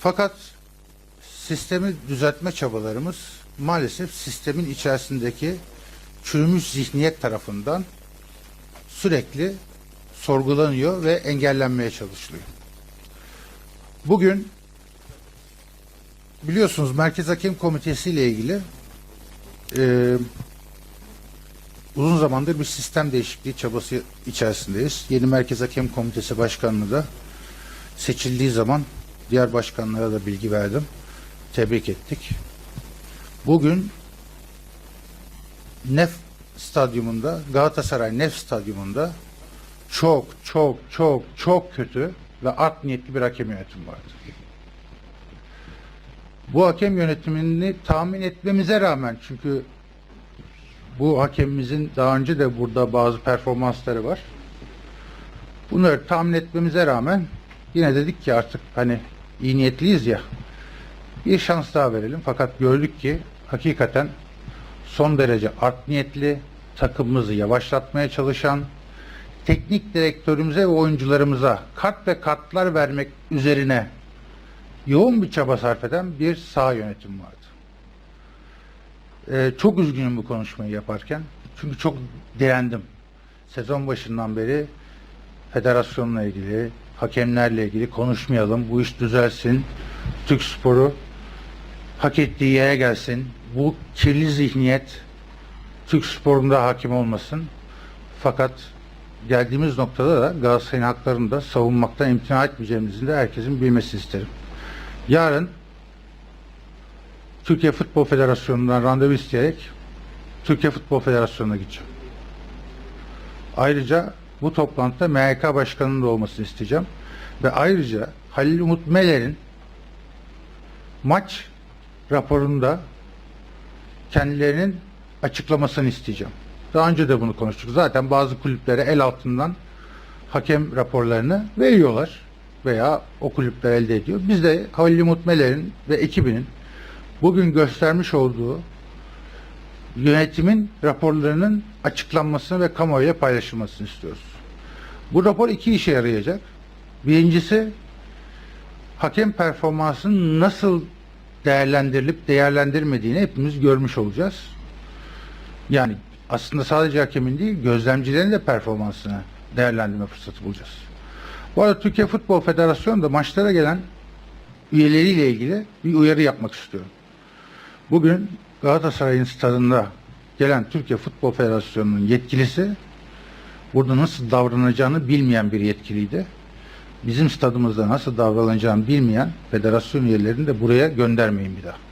Fakat sistemi düzeltme çabalarımız maalesef sistemin içerisindeki çürümüş zihniyet tarafından sürekli sorgulanıyor ve engellenmeye çalışılıyor. Bugün biliyorsunuz Merkez Hakem Komitesi ile ilgili e, uzun zamandır bir sistem değişikliği çabası içerisindeyiz. Yeni Merkez Hakem Komitesi Başkanlığı da seçildiği zaman diğer başkanlara da bilgi verdim. Tebrik ettik. Bugün Nef stadyumunda, Galatasaray Nef stadyumunda çok çok çok çok kötü ve art niyetli bir hakem yönetimi vardı. Bu hakem yönetimini tahmin etmemize rağmen çünkü bu hakemimizin daha önce de burada bazı performansları var. Bunları tahmin etmemize rağmen yine dedik ki artık hani iyi niyetliyiz ya bir şans daha verelim. Fakat gördük ki hakikaten son derece art niyetli, takımımızı yavaşlatmaya çalışan, teknik direktörümüze ve oyuncularımıza kart ve kartlar vermek üzerine yoğun bir çaba sarf eden bir sağ yönetim vardı. Ee, çok üzgünüm bu konuşmayı yaparken. Çünkü çok direndim. Sezon başından beri federasyonla ilgili, hakemlerle ilgili konuşmayalım. Bu iş düzelsin. Türk sporu hak ettiği yere gelsin. Bu kirli zihniyet Türk sporunda hakim olmasın. Fakat geldiğimiz noktada da Galatasaray'ın haklarını da savunmaktan imtina etmeyeceğimizin de herkesin bilmesi isterim. Yarın Türkiye Futbol Federasyonu'ndan randevu isteyerek Türkiye Futbol Federasyonu'na gideceğim. Ayrıca bu toplantıda MHK Başkanı'nın da olmasını isteyeceğim. Ve ayrıca Halil Umut Meler'in maç raporunda kendilerinin açıklamasını isteyeceğim. Daha önce de bunu konuştuk. Zaten bazı kulüplere el altından hakem raporlarını veriyorlar veya o kulüpler elde ediyor. Biz de Halil Umut Meler'in ve ekibinin bugün göstermiş olduğu yönetimin raporlarının açıklanmasını ve kamuoyuyla paylaşılmasını istiyoruz. Bu rapor iki işe yarayacak. Birincisi hakem performansının nasıl değerlendirilip değerlendirmediğini hepimiz görmüş olacağız. Yani aslında sadece hakemin değil, gözlemcilerin de performansını değerlendirme fırsatı bulacağız. Bu arada Türkiye Futbol Federasyonu da maçlara gelen üyeleriyle ilgili bir uyarı yapmak istiyorum. Bugün Galatasaray'ın stadında gelen Türkiye Futbol Federasyonu'nun yetkilisi burada nasıl davranacağını bilmeyen bir yetkiliydi. Bizim stadımızda nasıl davranacağını bilmeyen federasyon üyelerini de buraya göndermeyin bir daha.